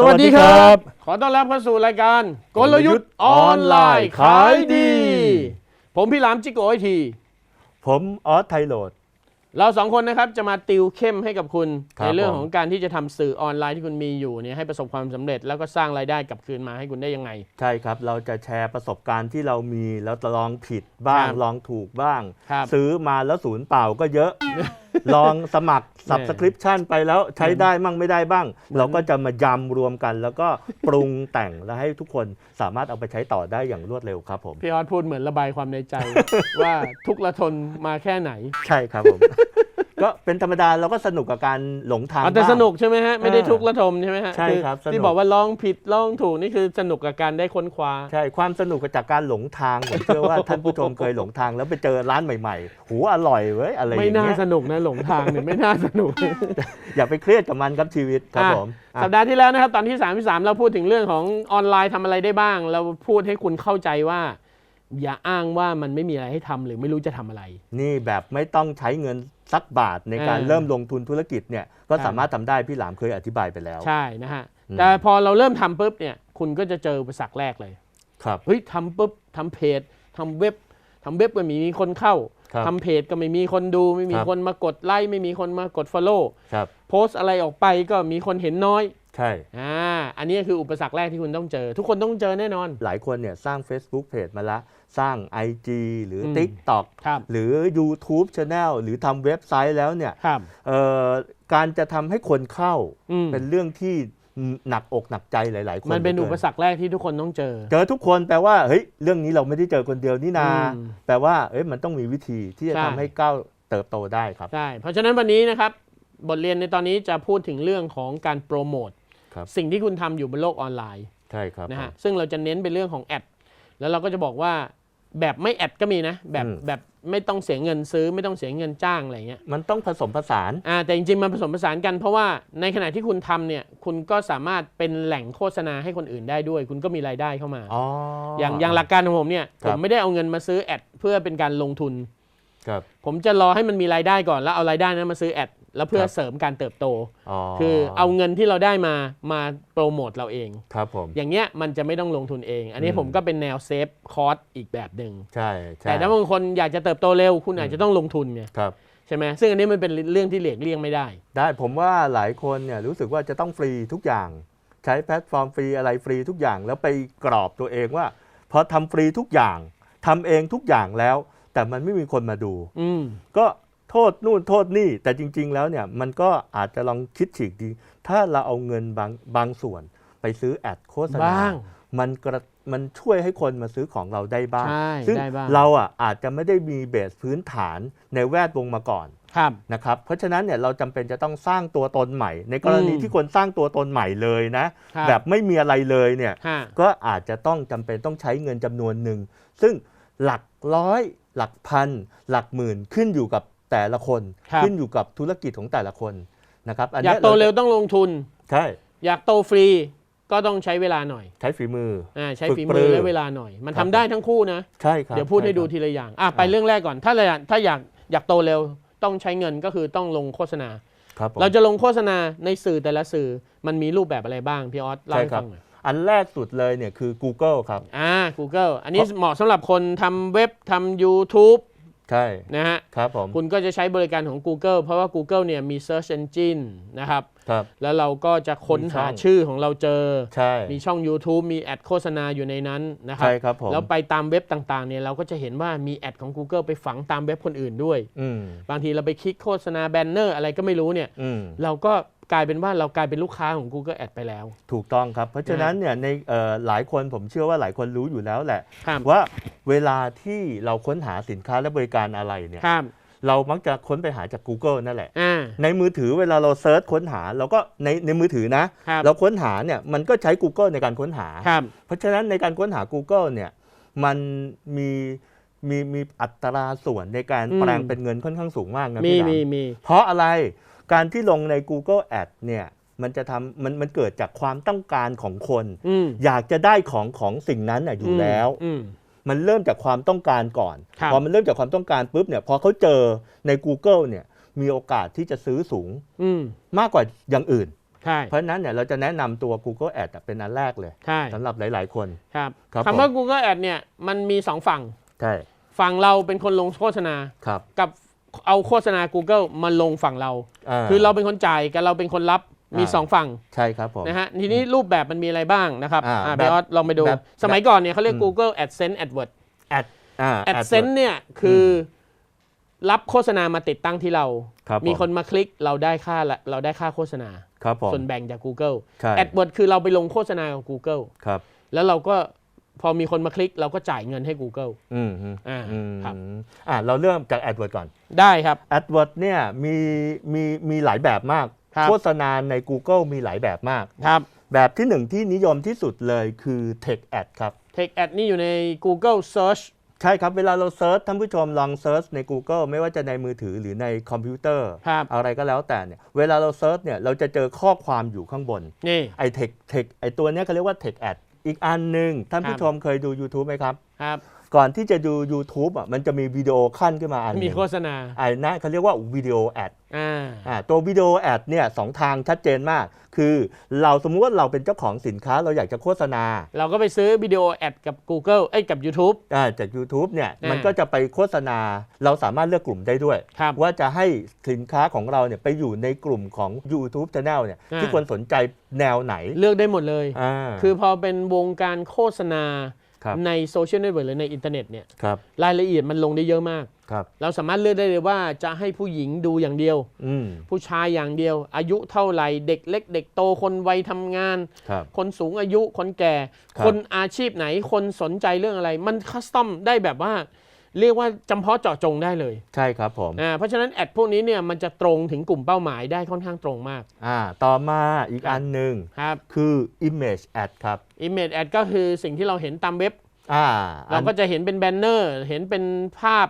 สวัสดีครับ ขอต้อนรับเข้าสู่รายการกลยุทธ์ออออนนไลไลน์น์ขายดีขายดี ผมพี่หลามจิโกไอที ผมออสไทโรดเราสองคนนะครับจะมาติวเข้มให้กับคุณครับในเรื่องผมของการที่จะทำสื่อออนไลน์ที่คุณมีอยู่เนี่ยให้ประสบความสำเร็จ แล้วก็สร้างรายได้กลับคืนมาให้คุณได้ยังไง ใช่ครับ เราจะแชร์ประสบการณ์ที่เรามีแล้วลองผิดบ้างครับลองถูกบ้างครับซื้อมาแล้วศูนย์เปล่าก็เยอะ ลองสมัคร subscription ไปแล้วใช้ได้มั่งไม่ได้บ้าง เราก็จะมายำรวมกัน แล้วก็ปรุงแต่งแล้วให้ทุกคนสามารถเอาไปใช้ต่อได้อย่างรวดเร็วครับผมพี่ออสพูดเหมือนระบายความในใจ ว่าทุกข์ระทนมาแค่ไหน ใช่ครับผม ก็เป็นธรรมดาเราก็สนุกกับการหลงทางอ๋อแต่บ้าง สนุกใช่ไหมฮะ ไม่ได้อ่าทุกข์ระทมใช่ไหมฮะใช่ครับอสนุก ที่บอกว่าลองผิดลองถูกนี่คือสนุกกับการได้ค้นคว้า ใช่ความสนุกจากการหลงทางผมเชื่อว่าท่านผู้ชมเคยหลงทางแล้วไปเจอร้านใหม่ๆหูอร่อยเว้ยอะไรอไม่ย่างน่าเงี้ยสนุกนะหลงทางเนี่ยไม่น่าสนุก อย่าไปเครียดกับมันครับชีวิตครับอะผมอะ สัปดาห์ที่แล้วนะครับตอนที่3ที่3เราพูดถึงเรื่องของออนไลน์ทำอะไรได้บ้าง เราพูดให้คุณเข้าใจว่า อย่าอ้างว่ามันไม่มีอะไรให้ทำหรือไม่รู้จะทำอะไร นี่แบบไม่ต้องใช้เงิน สักบาทในการเออเริ่มลงทุนธุรกิจเนี่ยก็ครับสามารถทำได้พี่หลามเคยอธิบายไปแล้ว ใช่นะฮะอืมแต่พอเราเริ่มทำปุ๊บเนี่ยคุณก็จะเจออุปสรรคแรกเลยครับเฮ้ยทำปุ๊บทำเพจทำเว็บทำเว็บก็ไม่มีคนเข้าครับทำเพจก็ไม่มีคนดู ไม่มีครับคนมากดไลค์ไม่มีคนมากด Follow ครับโพสต์อะไรออกไปก็มีคนเห็นน้อย ใช่ อ่าอันนี้คืออุปสรรคแรกที่คุณต้องเจอ ทุกคนต้องเจอแน่นอน หลายคนเนี่ยสร้าง Facebook Page มาละ สร้าง IG หรืออม TikTok ครับ หรือ YouTube Channel หรือทำเว็บไซต์แล้วเนี่ยครับ เอ่อการจะทำให้คนเข้าอืม เป็นเรื่องที่หนักอกหนักใจหลาย ๆ คนมันเป็นหลือุปกิสรรคแรกที่ทุกคนต้องเจอ เจอทุกคนแปลว่าเฮ้ยเรื่องนี้เราไม่ได้เจอคนเดียวนี่นา อืมแปลว่าเอ้ยมันต้องมีวิธีที่จะใช่ ทำให้ก้าวเติบโตได้ครับ ใช่ เพราะฉะนั้นวันนี้นะครับ บทเรียนในตอนนี้จะพูดถึงเรื่องของการโปรโมท ครับสิ่งที่คุณทำอยู่บนโลกออนไลน์ใช่ครับนะฮะผมซึ่งเราจะเน้นเป็นเรื่องของแอดแล้วเราก็จะบอกว่าแบบไม่แอดก็มีนะ แบบอืมแบบไม่ต้องเสียเงินซื้อไม่ต้องเสียเงินจ้างอะไรเงี้ยมันต้องผสมผสานอ่าแต่จริงๆ มันผสมผสานกันเพราะว่าในขณะที่คุณทำเนี่ยคุณก็สามารถเป็นแหล่งโฆษณาให้คนอื่นได้ด้วย คุณก็มีรายได้เข้ามาอ๋ออย่างอย่างหลักการของผมเนี่ยครัผบมไม่ได้เอาเงินมาซื้อแอดเพื่อเป็นการลงทุนครับผมจะรอให้มันมีรายได้ก่อนแล้วเอารายได้นั้นมาซื้อแอด แล้วเพื่อครับเสริมการเติบโตอ๋อคือเอาเงินที่เราได้มามาโปรโมทเราเองครับผมอย่างเงี้ยมันจะไม่ต้องลงทุนเอง อันนี้อืมผมก็เป็นแนวเซฟคอร์สอีกแบบหนึ่งใช่ใช่แต่ถ้าบางคนอยากจะเติบโตเร็วคุณอาจจะต้องลงทุนไงครับใช่ไหมซึ่งอันนี้มันเป็นเรื่องที่เหลียกเลี่ยงไม่ได้ ได้ผมว่าหลายคนเนี่ยรู้สึกว่าจะต้องฟรีทุกอย่าง ใช้แพลตฟอร์มฟรีอะไรฟรีทุกอย่าง แล้วไปกรอบตัวเองว่าพอทำฟรีทุกอย่างทำเองทุกอย่างแล้ว แต่มันไม่มีคนมาดูอืมก็ โทษนู่นโทษนี่ แต่จริง ๆ แล้วเนี่ยมันก็อาจจะลองคิดฉีกดี ถ้าเราเอาเงินบางบางส่วนไปซื้อแอดโฆษณา บ้าง มันกระมันช่วยให้คนมาซื้อของเราได้บ้าง ใช่ซึ่งได้บ้าง เราอะอาจจะไม่ได้มีเบสพื้นฐานในแวดวงมาก่อน ครับ นะครับเพราะฉะนั้นเนี่ยเราจำเป็นจะต้องสร้างตัวตนใหม่ ในกรณีอืมที่คนสร้างตัวตนใหม่เลยนะ ครับ แบบไม่มีอะไรเลยเนี่ยฮะก็อาจจะต้องจำเป็นต้องใช้เงินจำนวนหนึ่ง ซึ่งหลักร้อย หลักพัน หลักหมื่นขึ้นอยู่กับ แต่ละคนครับ ขึ้นอยู่กับธุรกิจของแต่ละคนนะครับนอนี้ยากโตเร็วต้องลงทุน ใช่อยากโตฟรีก็ต้องใช้เวลาหน่อยใช้ฝีมือ อ่าใช้ฝึกฝีปรืมืออและเวลาหน่อย มันครัทำบ ได้ทั้งคู่นะ ใช่ครับเดี๋ยวพูดให้ดูช่ครับ ทีละอย่างอะไปเรื่องแรกก่อน ถ้าเราอยากถ้าอยากอยากโตเร็วต้องใช้เงินก็คือต้องลงโฆษณา ครับผม เราจะลงโฆษณาในสื่อแต่ละสื่อมันมีรูปแบบอะไรบ้างพี่ออสเล่าใช่ให้ครับ ฟังหน่อยอันแรกสุดเลยเนี่ยคือ Google ครับ อ่า Google อันนี้เหมาะสำหรับคนทำเว็บทำ YouTube ใช่นะฮะครับผมคุณก็จะใช้บริการของ Google เพราะว่า Google เนี่ยมี Search Engine นะครับครับ แล้วเราก็จะค้นมีช่หาองชื่อของเราเจอ ใช่ มีช่อง YouTube มีแอดโฆษณาอยู่ในนั้นนะครับใช่ครับผมแล้วไปตามเว็บต่างๆเนี่ยเราก็จะเห็นว่ามีแอดของ Google ไปฝังตามเว็บคนอื่นด้วย อืมบางทีเราไปคลิกโฆษณาแบนเนอร์อะไรก็ไม่รู้เนี่ย อืมเราก็ กลายเป็นว่าเรากลายเป็นลูกค้าของ Google Ad ไปแล้ว ถูกต้องครับ เพราะฉะนั้นเนี่ยในเอ่อหลายคนผมเชื่อว่าหลายคนรู้อยู่แล้วแหละครับว่าเวลาที่เราค้นหาสินค้าและบริการอะไรเนี่ยครับเรามักจะค้นไปหาจาก Google นั่นแหละอ่าในมือถือเวลาเราเซิร์ชค้นหา เราก็ในในมือถือนะครับเราค้นหาเนี่ยมันก็ใช้ Google ในการค้นหาครับเพราะฉะนั้นในการค้นหา Google เนี่ยมันมีมีมีอัตราส่วนในการอืมแปลงเป็นเงินค่อนข้างสูงมากนะมีพี่หลามมีมีเพราะอะไร การที่ลงใน Google Ad เนี่ยมันจะทำมันมันเกิดจากความต้องการของคน อืม อยากจะได้ของของสิ่งนั้นน่ะอยู่แล้ว อืม มันเริ่มจากความต้องการก่อน ครับ พอมันเริ่มจากความต้องการปุ๊บเนี่ยพอเขาเจอใน Google เนี่ยมีโอกาสที่จะซื้อสูงอืมมากกว่าอย่างอื่น ใช่เพราะฉะนั้นเนี่ยเราจะแนะนำตัว Google Ad อะเป็นอันแรกเลยใช่สำหรับหลาย ๆ คน ครับครับคำว่าผม Google Ad เนี่ยมันมีสองฝั่ง ใช่ฝั่งเราเป็นคนลงโฆษณา ครับ กับ เอาโฆษณา Google มาลงฝั่งเราาคือเราเป็นคนจ่ายกับเราเป็นคนรับมีอ่าสองฝั่งใช่ครับผมนะฮะทีนี้รูปแบบมันมีอะไรบ้างนะครับอ่าอ่าแบบไปออสลองไปดูแบบสมัยก่อนเนี่ยเขาเรียกอืม Google AdSense AdWords แอดอ่า AdSense เนี่ยคืออรับโฆษณามาติดตั้งที่เราครับมีผคนมาคลิกเราได้ค่าละเราได้ค่าโฆษณาครับผมส่วนแบ่งจาก Google ใช่ AdWords คือเราไปลงโฆษณากับ Google ครับแล้วเราก็ พอมีคนมาคลิกเราก็จ่ายเงินให้ Google อืมอืมอ่าอืมครับอ่าเราเริ่มจาก AdWords ก่อน ได้ครับ AdWords เนี่ยมีมีมีหลายแบบมากครับโฆษณาใน Google มีหลายแบบมากครับแบบที่หนึ่งที่นิยมที่สุดเลยคือ Tech Ad ครับ Take Ad นี่อยู่ใน Google Search ใช่ครับเวลาเราเซิร์ชท่านผู้ชมลองเซิร์ชใน Google ไม่ว่าจะในมือถือหรือในคอมพิวเตอร์ครับอะไรก็แล้วแต่เนี่ยเวลาเราเซิร์ชเนี่ยเราจะเจอข้อความอยู่ข้างบนนี่ไอ้ Tech Tech ไอ้ตัวเนี้ยเขาเรียกว่า Tech Ad อีกอันหนึ่งท่านครัผู้บชมเคยดู YouTube ไหมครับ ครับ ก่อนที่จะดู YouTube อะมันจะมีวิดีโอขั้นขึ้นมาอันหมีนึ่งโฆษณาไอ้นั่นเขาเรียกว่าวิดีโอแอดอ่าอ่าตัววิดีโอแอดเนี่ยสองทางชัดเจนมาก คือเราสมมุติว่าเราเป็นเจ้าของสินค้าเราอยากจะโฆษณา เราก็ไปซื้อวิดีโอแอดกับ Google เอ้ยกับ YouTube อ่าจาก YouTube เนี่ยอ่ามัมันก็จะไปโฆษณาเราสามารถเลือกกลุ่มได้ด้วย ครับว่าจะให้สินค้าของเราเนี่ยไปอยู่ในกลุ่มของ YouTube Channel เนี่ยอ่า ที่คนสนใจแนวไหนเลือกได้หมดเลยอ่าคือพอเป็นวงการโฆษณา ครับในโซเชียลเน็ตเวิร์กหรือในอินเทอร์เน็ตเนี่ยครับรายละเอียดมันลงได้เยอะมาก ครับ เราสามารถเลือกได้เลยว่าจะให้ผู้หญิงดูอย่างเดียว อืม ผู้ชายอย่างเดียว อายุเท่าไหร่เด็กเล็ก เด็กโตคนวัยทำงาน ครับ คนสูงอายุคนแก่ ครับ คนอาชีพไหนคนสนใจเรื่องอะไร มันคัสตอมได้แบบว่า เรียกว่าจำเพาะเจาะจงได้เลยใช่ครับผมอ่าเพราะฉะนั้นแอดพวกนี้เนี่ยมันจะตรงถึงกลุ่มเป้าหมายได้ค่อนข้างตรงมากอ่าต่อมาอีกครับอันหนึ่งครับคือ Image Ad ครับ Image Ad ก็คือสิ่งที่เราเห็นตามเว็บอ่าเราก็จะเห็นเป็นแบนเนอร์เห็นเป็นภาพ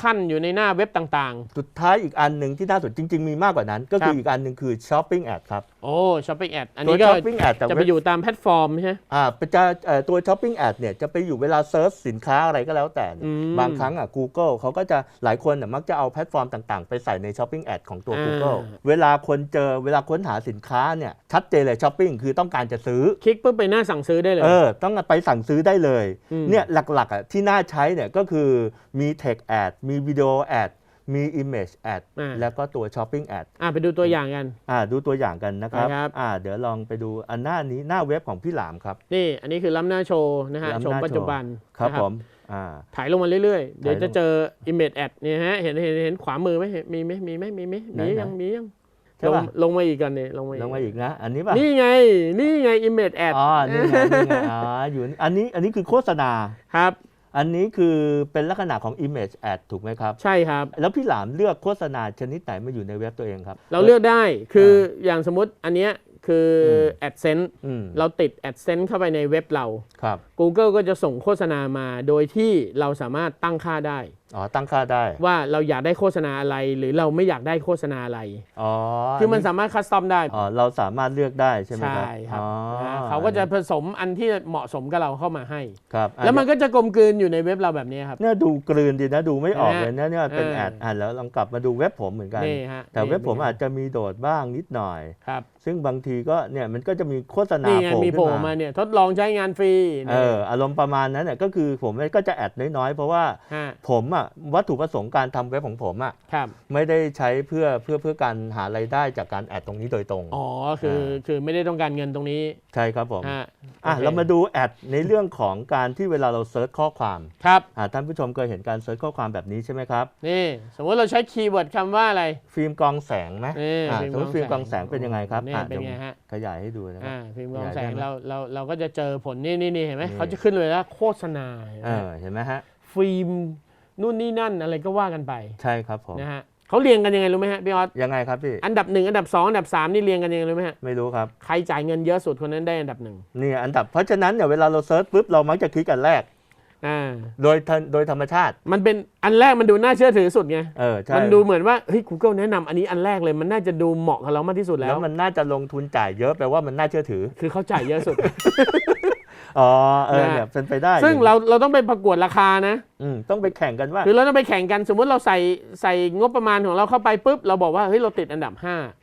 ขั้นอยู่ในหน้าเว็บต่างสุดท้ายอีกอันหนึ่งที่น่าสนจริง ๆ มีมากกว่านั้น ก็คืครัอบอีกอันหนึ่งคือ Shopping Ad ครับๆ โอ้ช้อปปิ้งแอดอันตัวนี้ก็ Shopping Ad แต่จะไปเว็บ อยู่ตามแพลตฟอร์มใช่ไหม อ่าจะเอ่อตัว Shopping Ad เนี่ยจะไปอยู่เวลาเซิร์ชสินค้าอะไรก็แล้วแต่เนี่ยอืมบางครั้งอะ Google เขาก็จะหลายคนน่ะมักจะเอาแพลตฟอร์มต่างๆ ไปใส่ใน Shopping Ad ของตัว อ่า Google เวลาคนเจอเวลาค้นหาสินค้าเนี่ยชัดเจนเลย Shopping คือต้องการจะซื้อ คลิกปุ๊บไปหน้าสั่งซื้อได้เลย เออ ต้องไปสั่งซื้อได้เลย อืมเนี่ยหลักๆอะที่น่าใช้เนี่ยก็คือมี Text Ad มีวิดีโอ Ad มี Image Ad อ่า แล้วก็ตัว Shopping Ad อ่าไปดูตัวอย่างกัน อ่าดูตัวอย่างกันนะครับครับ อ่าเดี๋ยวลองไปดูอันหน้านี้หน้าเว็บของพี่หลามครับนี่ อันนี้คือล้ำหน้าโชว์นะฮะล้ำหโชน้าว์ปัจจุบันครับนะผมอ่า ถ่ายลงมาเรื่อยๆ เดี๋ยวถ่ายลงจะเจอ Image Ad เนี่ยฮะ เห็นเห็นเห็นขวามือไหมเห็นมีไหมมีไหมมีไหมไหนมีไหนยังมียังใช่ลงป่ะ ลงมาอีกกันเนี่ยลงมาลงมาอีกนะอันนี้ป่ะนี่ไง นี่ไง Image Ad อ๋อนี่ไงนี่ไงอ๋ออยู่นี่อันนี้อันนี้คือโฆษณา ครับ อันนี้คือเป็นลักษณะของ image ad ถูกไหมครับ ใช่ครับ แล้วพี่หลามเลือกโฆษณาชนิดไหนมาอยู่ในเว็บตัวเองครับ เราเลือกได้คืออย่างสมมติอันเนี้ยคืออ AdSense อืมเราติด AdSense เข้าไปในเว็บเราครับ Google ก็จะส่งโฆษณามาโดยที่เราสามารถตั้งค่าได้อ๋อตั้งค่าได้ว่าเราอยากได้โฆษณาอะไร หรือเราไม่อยากได้โฆษณาอะไรอ๋อคือมันสามารถคัสตอมได้อ๋อเราสามารถเลือกได้ใช่ไหมครับใช่ครับอ๋อนะเขาก็จะผสมอันที่เหมาะสมกับเราเข้ามาให้ครับแล้วมันก็จะกลมกลืนอยู่ในเว็บเราแบบนี้ครับเนี่ยดูกลืนดีนะดูไม่ออกนะฮะเลยนะเนี่ยเป็นเออแอดอ่านแล้วลองกลับมาดูเว็บผมเหมือนกันนี่ฮะแต่เว็บผมนี่อาจจะมีโดดบ้างนิดหน่อยครับซึ่งบางทีก็เนี่ยมันก็จะมีโฆษณานี่ไงโผล่มีขึ้โผล่นมามาเนี่ยทดลองใช้งานฟรีเอออารมณ์ประมาณนั้นเนี่ยก็คือผมก็จะแอดน้อยๆเพราะว่าฮะผมอะอะวัตถุประสงค์การทำเว็บของผมอะครับไม่ได้ใช้เพื่อเพื่อเพื่อการหารายได้จากการแอดตรงนี้โดยตรง อ๋อ คือคือไม่ได้ต้องการเงินตรงนี้ ใช่ครับผมฮะอะโอคเรามาดูแอดในเรื่องของการที่เวลาเราเซิร์ชข้อความครับอะท่านผู้ชมเคยเห็นการเซิร์ชข้อความแบบนี้ใช่ไหมครับนี่สมมติเราใช้คีย์เวิร์ดคำว่าอะไร ฟิล์มกรองแสงไหมนี่อะฟิล์มสมมติฟิล์มกรองแสงเป็นยังไงครับนี่อะเป็นดี๋ยวไงฮะขยายให้ดูนะครับอ่าฟิล์มกรองขยายแสได้งไหมเราเราเราก็จะเจอผลนี่นี่นี่เห็นไหมนี่เขาจะขึ้นเลยว่าโฆษณาเห็นไหเอมอเห็นไหมฮะฟิล์ม นู่นนี่นั่นอะไรก็ว่ากันไปใช่ครับผมนะฮะเขาเรียงกันยังไงรู้ไหมฮะพี่ออสยังไงครับพี่อันดับหนึ่งอันดับสองอันดับสามนี่เรียงกันยังไงรู้ไหมฮะไม่รู้ครับใครจ่ายเงินเยอะสุดคนนั้นได้อันดับหนึ่งนี่อันดับเพราะฉะนั้นเนี่ยเวลาเราเซิร์ชปุ๊บเรามักจะคลิกอันแรกอ่าโดยทันโดยธรรมชาติ มันเป็นอันแรกมันดูน่าเชื่อถือสุดไงเออใช่มันดูเหมือนว่าเฮ้ย Google แนะนำอันนี้อันแรกเลยมันน่าจะดูเหมาะกับเรามากที่สุดแล้แล้ววมันน่าจะลงทุนจ่ายเยอะแปลว่ามันน่าเชื่อถือ คือเขาจ่ายเยอะสุด อ๋อเออนะเนี่ยเป็นไปได้ ซึ่งเราเราต้องไปประกวดราคานะอืมต้องไปแข่งกันว่า คือเราต้องไปแข่งกันสมมติเราใส่ใส่งบประมาณของเราเข้าไปปุ๊บเราบอกว่าเฮ้ยเราติดอันดับ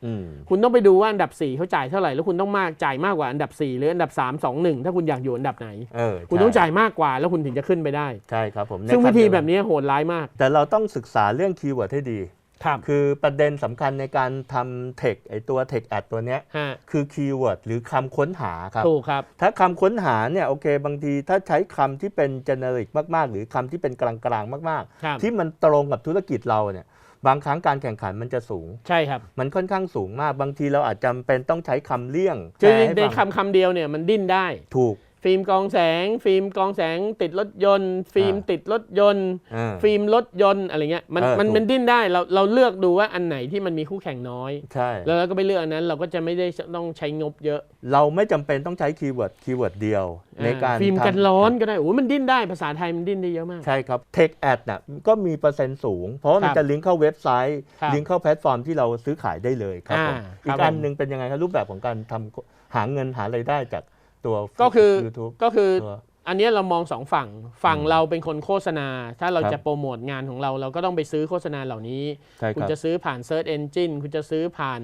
อืม5คุณต้องไปดูว่าอันดับ4เขาจ่ายเท่าไหร่แล้วคุณต้องมากจ่ายมากกว่าอันดับ4หรืออันดับ3 2 1ถ้าคุณอยากอยู่อันดับไหนเออคุณใช่ต้องจ่ายมากกว่าแล้วคุณถึงจะขึ้นไปได้ใช่ครับผมซึ่งในวิธีขั้นเดียแบบนี้โหดร้ายมาก แต่เราต้องศึกษาเรื่องคีย์เวิร์ดให้ดี ครับคือประเด็นสำคัญในการทำเทคไอตัวเทคแอดตัวเนี้ยฮะคือคีย์เวิร์ดหรือคำค้นหาครับถูกครับ ถ้าคำค้นหาเนี่ยโอเค บางทีถ้าใช้คำที่เป็น generic มากๆ หรือคำที่เป็นกลางๆ มากครับ ๆ ที่มันตรงกับธุรกิจเราเนี่ยบางครั้งการแข่งขันมันจะสูง ใช่ครับมันค่อนข้างสูงมาก บางทีเราอาจจำเป็นต้องใช้คำเลี่ยงคือแปลให้ในฟังคำคำเดียวเนี่ยมันดิ้นได้ ถูก ฟิล์มกรองแสง ฟิล์มกรองแสงติดรถยนต์ ฟิล์มอ่าติดรถยนต์อ่าฟิล์มรถยนต์อะไรเงี้ยมันเออมันถูกมันดิ้นได้เราเราเลือกดูว่าอันไหนที่มันมีคู่แข่งน้อย ใช่ แล้วเราก็ไปเลือกอันนั้นเราก็จะไม่ได้ต้องใช้งบเยอะ เราไม่จำเป็นต้องใช้คีย์เวิร์ดคีย์เวิร์ดเดียว ในการฟิล์มทำกันร้อนก็ได้โอ้ยมันดิ้นได้ภาษาไทยมันดิ้นได้เยอะมาก ใช่ครับ Tech Ad น่ะก็มีเปอร์เซ็นต์สูง เพราะว่ามันครับจะลิงก์เข้าเว็บไซต์ครับลิงก์เข้าแพลตฟอร์มที่เราซื้อขายได้เลยครับผมอ่าอีครักบอันผมหนึ่งเป็นยังไงครับรูปแบบของการทำหาเงินหารายได้จาก ตัวก็คือ YouTube ก็คือตัวอันเนี้ยเรามองสองฝั่ง ฝั่งอืมเราเป็นคนโฆษณา ถ้าเราครับจะโปรโมทงานของเราเราก็ต้องไปซื้อโฆษณาเหล่านี้ ใช่คุคณรับ จะซื้อผ่าน Search Engine คุณจะซื้อผ่าน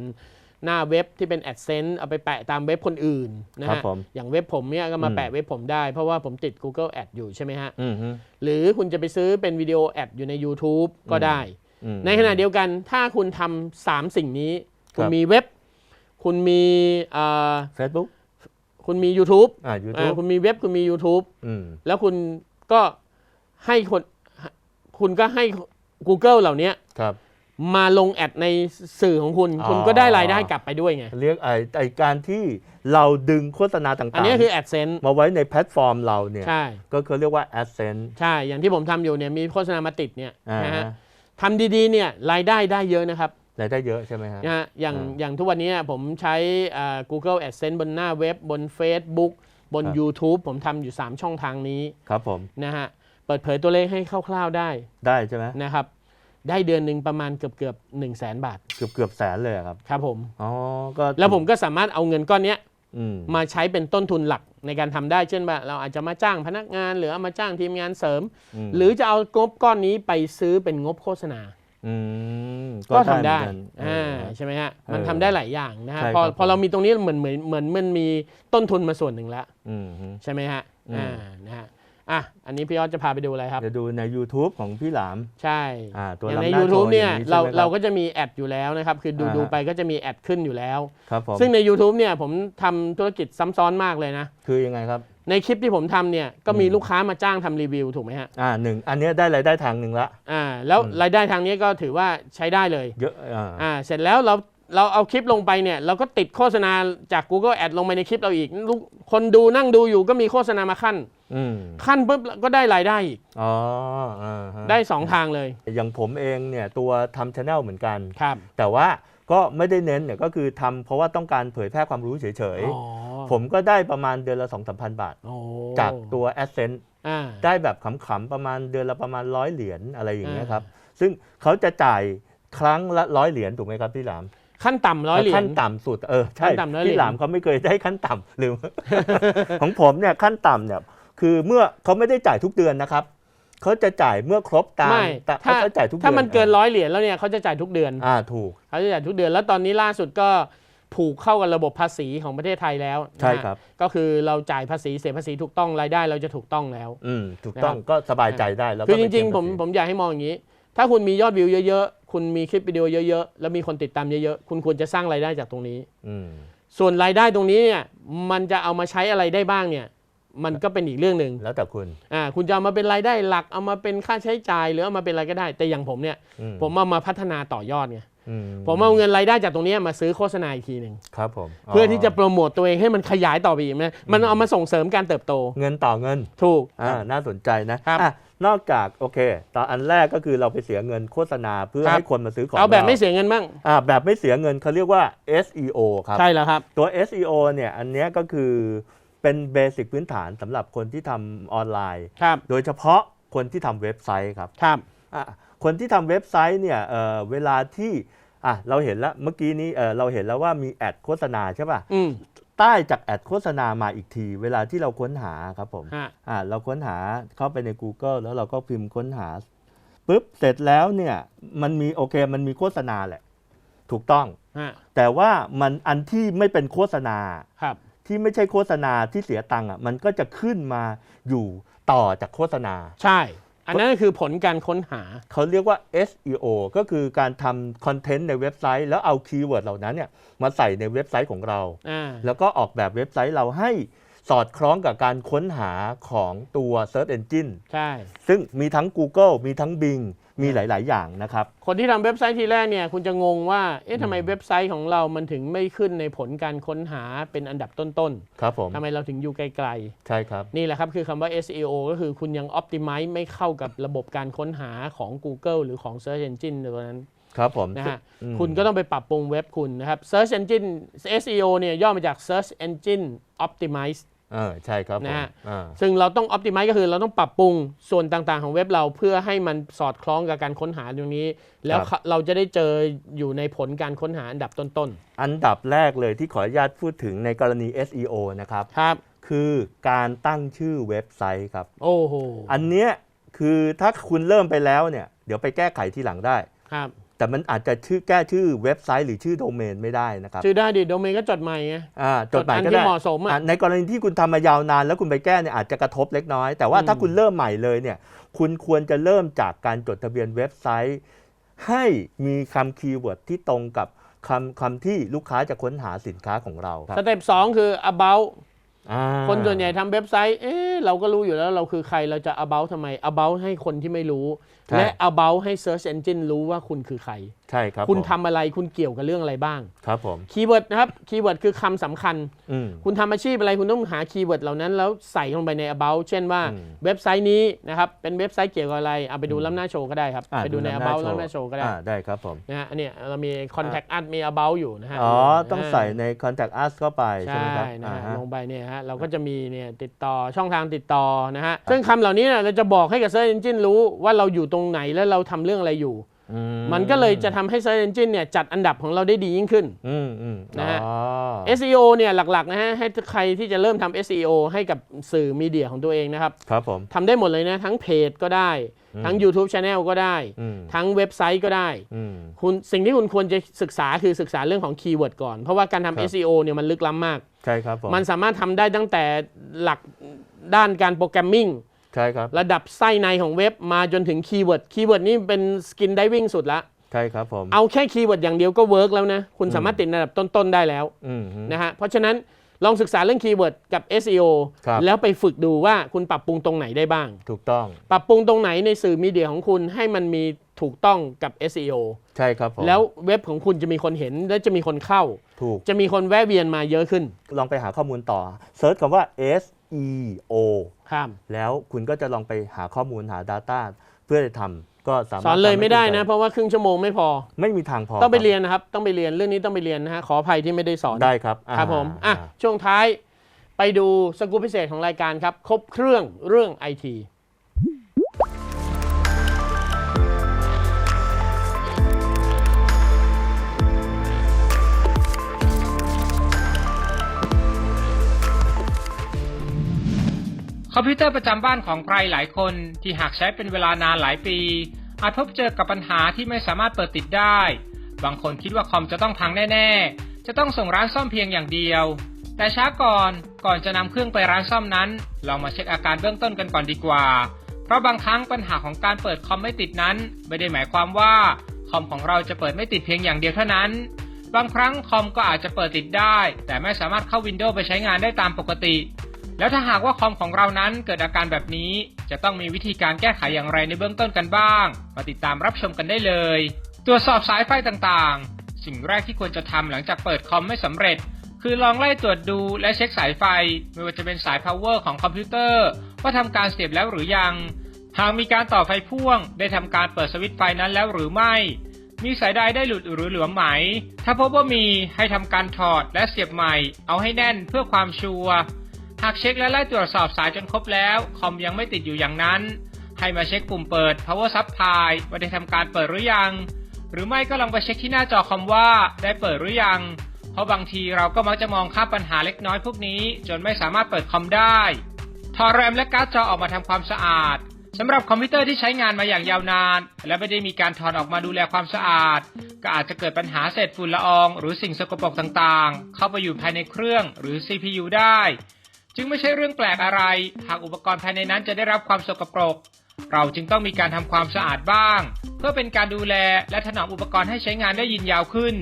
หน้าเว็บที่เป็น AdSense เอาไปแปะตามเว็บคนอื่นนะครับฮะผมอย่างเว็บผมเนี่ยก็มาอืม แปะเว็บผมได้ เพราะว่าผมติด Google Ad อยู่ใช่ไหมฮะ อืมฮึหรือคุณจะไปซื้อเป็นวิดีโอแอดอยู่ใน YouTube ก็ได้ อืม ในขณะเดียวกันถ้าคุณทำสามสิ่งนี้ คุณครับ มีเว็บ คุณมีเอ่อเฟซบุ๊ก คุณมี YouTube อ่ายูอ่าทูบคุณมีเว็บคุณมี YouTube อืมแล้วคุณก็ให้คนคุณก็ให้ Google เหล่านี้ครับ มาลงแอดในสื่อของคุณอ๋อคุณก็ได้รายได้กลับไปด้วยไง เรียกไอ้ไอ้การที่เราดึงโฆษณาต่างๆ อันนี้คือ AdSense มาไว้ในแพลตฟอร์มเราเนี่ย ใช่ ก็คือเรียกว่า AdSense ใช่ อย่างที่ผมทำอยู่เนี่ยมีโฆษณามาติดเนี่ยอ่านะฮะทำดีๆเนี่ยรายได้ได้เยอะนะครับ รายได้เยอะใช่ไหมฮะนะฮะอย่างอ่าอย่างทุกวันนี้ผมใช้อ่า Google AdSense บนหน้าเว็บบน Facebook บนครับ YouTube ผมทำอยู่ 3 ช่องทางนี้ครับผมนะฮะเปิดเผยตัวเลขให้คร่าวๆได้ได้ใช่ไหมนะครับ ได้เดือนหนึ่งประมาณเกือบเกือบหนึ่งแสนบาท เกือบเกือบแสนเลยอะครับครับผมอ๋อก็แล้วผมก็สามารถเอาเงินก้อนเนี้ยอืมมาใช้เป็นต้นทุนหลักในการทำได้เช่นว่าเราอาจจะมาจ้างพนักงาน หรือเอามาจ้างทีมงานเสริมมหรือจะเอางบก้อนนี้ไปซื้อเป็นงบโฆษณาอืม ก็ทำได้เหมือนกันเออ่าอใช่ไหมฮะมันเออทำได้หลายอย่างนะฮะใช่พอครับพอเราผมมีตรงนี้เหมือนเหมือนเหมือนมันมีต้นทุนมาส่วนหนึ่งแล้วอืมฮึใช่ไหมฮะอืมอ่านะฮะอะอันนี้พี่ยอดจะพาไปดูอะไรครับจะดูใน YouTube ของพี่หลาม ใช่อ่าตัวอย่างในลำหน้า YouTube โชว์เนี่ยอย่างนี้เราใช่ไหมครับเราก็จะมีแอดอยู่แล้วนะครับ คือดูอ่าฮะดูไปก็จะมีแอดขึ้นอยู่แล้วครับผมซึ่งใน YouTube เนี่ยผมทำธุรกิจซ้ำซ้อนมากเลยนะ คือยังไงครับ ในคลิปที่ผมทำเนี่ยก็มีอืมลูกค้ามาจ้างทำรีวิวถูกไหมฮะอ่าหนึ่งอันเนี้ยได้รายได้ทางหนึ่งละ อ่าแล้วอืมรายได้ทางนี้ก็ถือว่าใช้ได้เลยเยอะอ่าอ่าเสร็จแล้วเราเราเอาคลิปลงไปเนี่ยเราก็ติดโฆษณาจาก Google Ad ลงไปในคลิปเราอีกลูกคนดูนั่งดูอยู่ก็มีโฆษณามาขั้น อืมขั้นปุ๊บก็ได้รายได้อีกอ๋ออ่าฮะได้2ทางเลยอย่างผมเองเนี่ยตัวทำช anel เหมือนกัน ครับแต่ว่าก็ไม่ได้เน้นเนี่ยก็คือทำเพราะว่าต้องการเผยแพร่ความรู้เฉยอ๋อๆ ผมก็ได้ประมาณเดือนละ2 3 0 0 0 บาทโอ้จากตัว AdSense อ่าได้แบบขำๆประมาณเดือนละประมาณร้อยเหรียญอะไรอย่างเงี้ยอ่าครับ ซึ่งเขาจะจ่ายครั้งละร้อยเหรียญถูกไหมครับพี่หลามขั้นต่ำร้อยเหรียญขั้นต่ำสุดเออใช่ขั้นต่ำร้อยเหรียญพี่หลามเขาไม่เคยได้ขั้นต่ำหรือของผมเนี่ยขั้นต่ำเนี่ยคือเมื่อเขาไม่ได้จ่ายทุกเดือนนะครับเขาจะจ่ายเมื่อครบตามไม่ตามถ้าเขาจะจ่ายทุกเดือนถ้ามันเกินร้อยเหรียญแล้วเนี่ยเขาจะจ่ายทุกเดือนอ่าถูกเขาจะจ่ายทุกเดือนแล้วตอนนี้ล่าสุดก็ ผูกเข้ากับระบบภาษีของประเทศไทยแล้วนะฮะใช่ครับ ก็คือเราจ่ายภาษีเสียภาษีถูกต้องรายได้เราจะถูกต้องแล้ว อืมถูกต้องก็สบายใจได้แล้วก็คือจไเสีริยงๆผมภาษีผมอยากให้มองอย่างนี้ ถ้าคุณมียอดวิวเยอะๆ คุณมีคลิปวิดีโอเยอะๆ แล้วมีคนติดตามเยอะๆ คุณควรจะสร้างรายได้จากตรงนี้ อืมส่วนรายได้ตรงนี้เนี่ยมันจะเอามาใช้อะไรได้บ้างเนี่ย มันก็เป็นอีกเรื่องหนึ่งแล้วแต่คุณอ่าคุณจะเอามาเป็นรายได้หลักเอามาเป็นค่าใช้จ่ายหรือเอามาเป็นอะไรก็ได้ แต่อย่างผมเนี่ยอืมผมเอามาพัฒนาต่อยอดไงอื ผมเอาเงินรายได้จากตรงนี้มาซื้อโฆษณาอีกทีหนึ่งครับผมเพื่อที่จะโปรโมตตัวเองให้มันขยายต่อไปอีกนะมันเอามาส่งเสริมการเติบโต เงินต่อเงินถูกอ่าน่าสนใจนะครับอะนอกจากโอเคตอนอันแรกก็คือเราไปเสียเงินโฆษณาเพื่อครับให้คนมาซื้อของเอาแบบรไม่เสียเงินบ้างอ่าแบบไม่เสียเงินเขาเรียกว่า SEO ครับใช่แล้วครับตัว SEO เนี่ยอันเนี้ยก็คือเป็นเบสิกพื้นฐานสำหรับคนที่ทำออนไลน์ครับโดยเฉพาะคนที่ทำเว็บไซต์ครับครับอะ คนที่ทำเว็บไซต์เนี่ยเอ่อเวลาที่อะเราเห็นแล้วเมื่อกี้นี้เอ่อเราเห็นแล้วว่ามีแอดโฆษณาใช่ป่ะอืมใต้จากแอดโฆษณามาอีกที เวลาที่เราค้นหาครับผมฮะอะเราค้นหาเข้าไปใน Google แล้วเราก็พิมพ์ค้นหาปุ๊บเสร็จแล้วเนี่ยมันมีโอเคมันมีโฆษณาแหละ ถูกต้องฮะแต่ว่ามันอันที่ไม่เป็นโฆษณาครับ ที่ไม่ใช่โฆษณาที่เสียตังค์อะมันก็จะขึ้นมาอยู่ต่อจากโฆษณา ใช่ อันนั้นก็คือผลการค้นหา เขาเรียกว่า SEO ก็คือการทำคอนเทนต์ในเว็บไซต์ แล้วเอาคีย์เวิร์ดเหล่านั้นเนี่ยมาใส่ในเว็บไซต์ของเราอ่าแล้วก็ออกแบบเว็บไซต์เราให้สอดคล้องกับการค้นหาของตัว Search Engine ใช่ ซึ่งมีทั้ง Google มีทั้ง Bing มีหลาย ๆ อย่างนะครับ คนที่ทำเว็บไซต์ทีแรกเนี่ยคุณจะงงว่า เอ๊ะทำไมเว็บไซต์ของเรามันถึงไม่ขึ้นในผลการค้นหาเป็นอันดับต้นครับผม ๆทำไมเราถึงอยู่ไกล ใช่ครับ ๆ นี่แหละครับคือคำว่า SEO ก็คือคุณยัง Optimize ไม่เข้ากับระบบการค้นหาของ Google หรือของ Search Engine ตัวนั้นครับผมนะฮะอืมคุณก็ต้องไปปรับปรุงเว็บคุณนะครับ Search Engine SEO เนี่ยย่อมาจาก Search Engine Optimize เออใช่ครับผมนะฮะอ่าซึ่งเราต้อง Optimize ก็คือเราต้องปรับปรุงส่วนต่างๆ ของเว็บเราเพื่อให้มันสอดคล้องกับการค้นหาตรงนี้ แล้วเราจะได้เจออยู่ในผลการค้นหาอันดับต้นอันดับแรกเลยที่ขออนุญาตพูดถึงในกรณี SEO นะครับๆครับ คือการตั้งชื่อเว็บไซต์ครับ โอ้โหอันเนี้ยคือถ้าคุณเริ่มไปแล้วเนี่ย เดี๋ยวไปแก้ไขทีหลังได้ครับ แต่มันอาจจะชื่อแก้ชื่อเว็บไซต์หรือชื่อโดเมนไม่ได้นะครับชื่อได้ดิโดเมนก็จดใหม่ไงอ่าจดหมายอันก็ที่ได้เหมาะสมอะอะในกรณีที่คุณทำมายาวนานแล้วคุณไปแก้เนี่ยอาจจะกระทบเล็กน้อย แต่ว่าอืมถ้าคุณเริ่มใหม่เลยเนี่ยคุณควรจะเริ่มจากการจดทะเบียนเว็บไซต์ ให้มีคำคีย์เวิร์ดที่ตรงกับคำคำที่ลูกค้าจะค้นหาสินค้าของเราครับสเต็ปสองคือ about อ่าคนส่วนใหญ่ทำเว็บไซต์ เอ๊ะเราก็รู้อยู่แล้วเราคือใครเราจะ about ทำไม about ให้คนที่ไม่รู้ใช่ และ about ให้ search engine รู้ว่าคุณคือใคร ใช่ครับคุณผมทำอะไรคุณเกี่ยวกับเรื่องอะไรบ้าง ครับผม คีย์เวิร์ดนะครับคีย์เวิร์ดคือคำสำคัญ อืม คุณทำอาชีพอะไรคุณต้องหาคีย์เวิร์ดเหล่านั้นแล้วใส่ลงไปใน about เช่นว่าอืมเว็บไซต์นี้นะครับเป็นเว็บไซต์เกี่ยวกับอะไรเอาไปดูล้ำหน้าโชว์ก็ได้ครับ อ่าไปดูในำ about โชล้ำหน้าโชว์ก็ได้อ่าได้ครับผม นะฮะอันเนี้ยเรามี contact us มี about อยู่นะฮะอ๋อ ต้องใส่ใน contact us เข้าไปใช่ใช่ไหมครับนะฮะอ่าฮะ ลงไปเนี่ยฮะเราก็จะมีเนี่ยติดต่อช่องทางติดต่อนะฮะซึ่งคำเหล่านี้เนี่ยเราจะบอกให้กับ Search Engine รู้ว่าเราอยู่ตรงไหนและเราทำเรื่องอะไรอยู่อืมันก็เลยจะทำให้ Search Engine เนี่ยจัดอันดับของเราได้ดียิ่งขึ้นอืมอืมนะฮะอ๋อ SEO เนี่ยหลักๆนะฮะให้ใครที่จะเริ่มทำ SEO ให้กับสื่อมีเดียของตัวเองนะครับครับผมทำได้หมดเลยนะ ทั้งเพจก็ได้ ทั้ง YouTube Channel ก็ได้อืมทั้งเว็บไซต์ก็ได้อืมคุณสิ่งที่คุณควรจะศึกษาคือศึกษาเรื่องของคีย์เวิร์ดก่อน เพราะว่าการทำครับ SEO เนี่ยมันลึกล้ำมาก ใช่ครับผมมันสามารถทำได้ตั้งแต่หลักด้านการโปรแกรมมิ่ง ใช่ครับ ระดับไส้ในของเว็บมาจนถึงคีย์เวิร์ดคีย์เวิร์ดนี่เป็นสกินไดวิ่งสุดละ ใช่ครับผม เอาแค่คีย์เวิร์ดอย่างเดียวก็เวิร์กแล้วนะ คุณสามารถติดระดับต้น ๆ ได้แล้วอืมฮึนะฮะเพราะฉะนั้นลองศึกษาเรื่องคีย์เวิร์ดกับ SEO ครับ แล้วไปฝึกดูว่าคุณปรับปรุงตรงไหนได้บ้าง ถูกต้อง ปรับปรุงตรงไหนในสื่อมีเดียของคุณให้มันมีถูกต้องกับ SEO ใช่ครับผมแล้วเว็บของคุณจะมีคนเห็นและจะมีคนเข้า ถูก จะมีคนแวะเวียนมาเยอะขึ้น ลองไปหาข้อมูลต่อเซิร์ชคำว่า SEO ครับแล้วคุณก็จะลองไปหาข้อมูลหา Data เพื่อจะทำก็สามารถสอนเลยทำให้ไม่ได้คุณนะ เพราะว่าครึ่งชั่วโมงไม่พอ ไม่มีทางพอต้องไปคบเรียนนะครับ ต้องไปเรียนเรื่องนี้ต้องไปเรียนนะฮะขออภัยที่ไม่ได้สอนได้ครับครับผมอะอ่าช่วงท้ายไปดูสกู๊ปพิเศษของรายการครับ ครบเครื่องเรื่องไอที คอมพิวเตอร์ประจำบ้านของใครหลายคนที่หากใช้เป็นเวลานานหลายปี อาจพบเจอกับปัญหาที่ไม่สามารถเปิดติดได้ บางคนคิดว่าคอมจะต้องพังแน่ ๆ จะต้องส่งร้านซ่อมเพียงอย่างเดียว แต่ช้าก่อนก่อนจะนำเครื่องไปร้านซ่อมนั้น ลองมาเช็คอาการเบื้องต้นกันก่อนดีกว่า เพราะบางครั้งปัญหาของการเปิดคอมไม่ติดนั้น ไม่ได้หมายความว่าคอมของเราจะเปิดไม่ติดเพียงอย่างเดียวเท่านั้น บางครั้งคอมก็อาจจะเปิดติดได้ แต่ไม่สามารถเข้าวินโดว์ไปใช้งานได้ตามปกติ แล้วถ้าหากว่าคอมของเรานั้นเกิดอาการแบบนี้ จะต้องมีวิธีการแก้ไขอย่างไรในเบื้องต้นกันบ้าง มาติดตามรับชมกันได้เลย ตรวจสอบสายไฟต่างๆ สิ่งแรกที่ควรจะทำหลังจากเปิดคอมไม่สำเร็จ คือลองไล่ตรวจดูและเช็คสายไฟ ไม่ว่าจะเป็นสาย power ของคอมพิวเตอร์ ว่าทำการเสียบแล้วหรือยัง หากมีการต่อไฟพ่วง ได้ทำการเปิดสวิตช์ไฟนั้นแล้วหรือไม่ มีสายใดได้หลุดหรือเหลวมไหม ถ้าพบว่ามีให้ทำการถอดและเสียบใหม่ เอาให้แน่นเพื่อความชัวร์ หากเช็คและไล่ตรวจสอบสายจนครบแล้ว คอมยังไม่ติดอยู่อย่างนั้น ให้มาเช็คปุ่มเปิด power supply ว่าได้ทำการเปิดหรือยัง หรือไม่ก็ลองไปเช็คที่หน้าจอคอมว่าได้เปิดหรือยัง เพราะบางทีเราก็มักจะมองข้ามปัญหาเล็กน้อยพวกนี้ จนไม่สามารถเปิดคอมได้ ถอดแรมและการ์ดจอออกมาทำความสะอาดสำหรับคอมพิวเตอร์ที่ใช้งานมาอย่างยาวนาน และไม่ได้มีการถอดออกมาดูแลความสะอาด ก็อาจจะเกิดปัญหาเศษฝุ่นละออง หรือสิ่งสกปรกต่างๆ เข้าไปอยู่ภายในเครื่องหรือ CPU ได้ จึงไม่ใช่เรื่องแปลกอะไร หากอุปกรณ์ภายในนั้นจะได้รับความสกปรก เราจึงต้องมีการทำความสะอาดบ้าง เพื่อเป็นการดูแลและถนอมอุปกรณ์ให้ใช้งานได้ยืนยาวขึ้น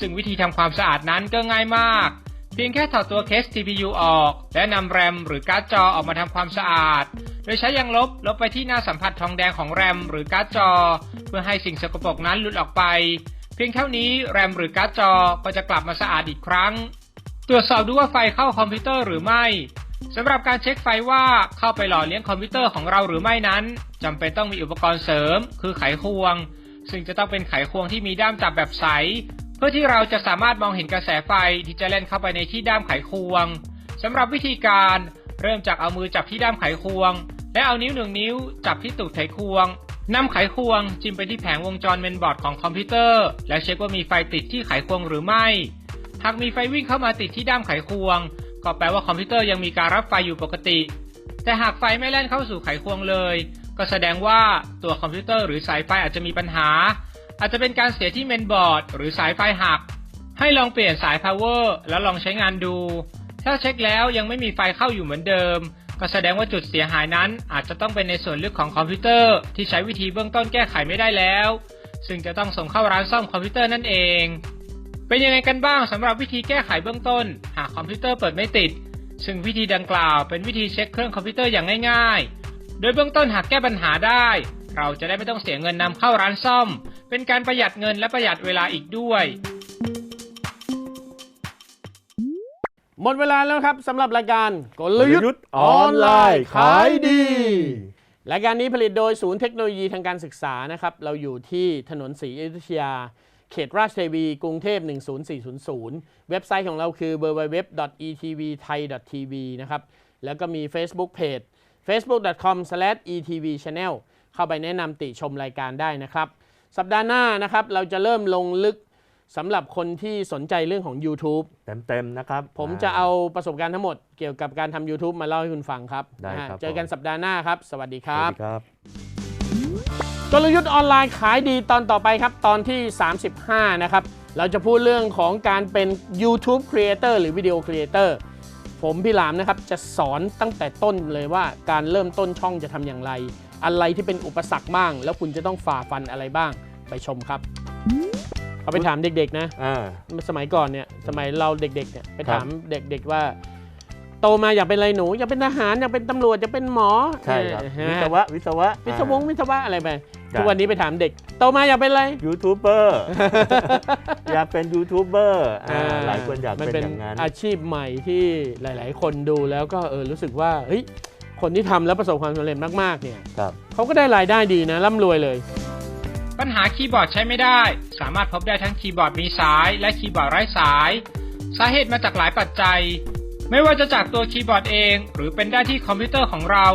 ซึ่งวิธีทำความสะอาดนั้นก็ง่ายมาก เพียงแค่ถอดตัวเคส CPU ออก และนำแรมหรือการ์ดจอออกมาทำความสะอาด โดยใช้ยางลบลบไปที่หน้าสัมผัสทองแดงของแรมหรือการ์ดจอ เพื่อให้สิ่งสกปรกนั้นหลุดออกไป เพียงเท่านี้แรมหรือการ์ดจอก็จะกลับมาสะอาดอีกครั้ง ตรวจสอบดูว่าไฟเข้าคอมพิวเตอร์หรือไม่สำหรับการเช็คไฟว่าเข้าไปหล่อเลี้ยงคอมพิวเตอร์ของเราหรือไม่นั้นจำเป็นต้องมีอุปกรณ์เสริม คือไขควง ซึ่งจะต้องเป็นไขควงที่มีด้ามจับแบบใส เพื่อที่เราจะสามารถมองเห็นกระแสไฟที่จะเล่นเข้าไปในที่ด้ามไขควงสำหรับวิธีการเริ่มจากเอามือจับที่ด้ามไขควง และเอานิ้วหนึ่งนิ้วจับที่ตูดไขควงนำไขควงจิ้มไปที่แผงวงจรเมนบอร์ดของคอมพิวเตอร์ และเช็คว่ามีไฟติดที่ไขควงหรือไม่ หากมีไฟวิ่งเข้ามาติดที่ด้ามไขควง ก็แปลว่าคอมพิวเตอร์ยังมีการรับไฟอยู่ปกติ แต่หากไฟไม่แล่นเข้าสู่ไขควงเลย ก็แสดงว่าตัวคอมพิวเตอร์หรือสายไฟอาจจะมีปัญหา อาจจะเป็นการเสียที่เมนบอร์ด หรือสายไฟหัก ให้ลองเปลี่ยนสาย power แล้วลองใช้งานดู ถ้าเช็คแล้วยังไม่มีไฟเข้าอยู่เหมือนเดิม ก็แสดงว่าจุดเสียหายนั้นอาจจะต้องเป็นในส่วนลึกของคอมพิวเตอร์ที่ใช้วิธีเบื้องต้นแก้ไขไม่ได้แล้ว ซึ่งจะต้องส่งเข้าร้านซ่อมคอมพิวเตอร์นั่นเอง เป็นยังไงกันบ้างสำหรับวิธีแก้ไขเบื้องต้น หากคอมพิวเตอร์เปิดไม่ติด ซึ่งวิธีดังกล่าวเป็นวิธีเช็คเครื่องคอมพิวเตอร์อย่างง่าย ๆ โดยเบื้องต้นหากแก้ปัญหาได้ เราจะได้ไม่ต้องเสียเงินนำเข้าร้านซ่อม เป็นการประหยัดเงินและประหยัดเวลาอีกด้วย หมดเวลาแล้วครับสำหรับรายการกลกลยุยุททธ์ธ์ออนไลน์ขายดี รายการนี้ผลิตโดยศูนย์เทคโนโลยีทางการศึกษานะครับ เราอยู่ที่ถนนศรีอยุธยา เขตราชเทวี กรุงเทพ 10400 เว็บไซต์ของเราคือ www.etvthai.tv นะครับ แล้วก็มี Facebook Page facebook.com/etvchannel เข้าไปแนะนำติชมรายการได้นะครับ สัปดาห์หน้านะครับ เราจะเริ่มลงลึกสำหรับคนที่สนใจเรื่องของ YouTube เต็มๆนะครับ ผมจะเอาประสบการณ์ทั้งหมดเกี่ยวกับการทำ YouTube มาเล่าให้คุณฟังครับ ได้นะฮะครับ เจอกันสัปดาห์หน้าครับ สวัสดีคสรัวับสดีครับ กลยุทธ์ออนไลน์ขายดีตอนต่อไปครับ ตอนที่ 35 นะครับ เราจะพูดเรื่องของการเป็น YouTube Creator หรือวิดีโอ Creator ผมพี่หลามนะครับ จะสอนตั้งแต่ต้นเลยว่าการเริ่มต้นช่องจะทำอย่างไร อะไรที่เป็นอุปสรรคบ้าง แล้วคุณจะต้องฝ่าฟันอะไรบ้างไปชมครับเขาไปถามเด็กๆนะ อ่า สมัยก่อนเนี่ย สมัยเราเด็กๆเนี่ย ไปครับถามเด็กๆว่า โตมาอยากเป็นอะไรหนูอยากเป็นทหารอยากเป็นตำรวจอยากเป็นหมอใช่ครับเออวิฮะศวะวิศวะวิศวงวิศวะอะไรไปครับทุกวันนี้ไปถามเด็ก โตมาอยากเป็นอะไรยูทูบเบอร์อยากเป็นยูทูบเบอร์อ่าหลายคนอยากมันเป็นเป็นอย่างนั้นอาชีพใหม่ที่หลาย ๆ คนดูแล้วก็เออรู้สึกว่าเฮ้ยคนที่ทำแล้วประสบความสำเร็จมาก ๆ เนี่ยครับเขาก็ได้รายได้ดีนะร่ำรวยเลย ปัญหาคีย์บอร์ดใช้ไม่ได้ สามารถพบได้ทั้งคีย์บอร์ดมีสาย และคีย์บอร์ดไร้สาย สาเหตุมาจากหลายปัจจัย ไม่ว่าจะจากตัวคีย์บอร์ดเอง หรือเป็นได้ที่คอมพิวเตอร์ของเรา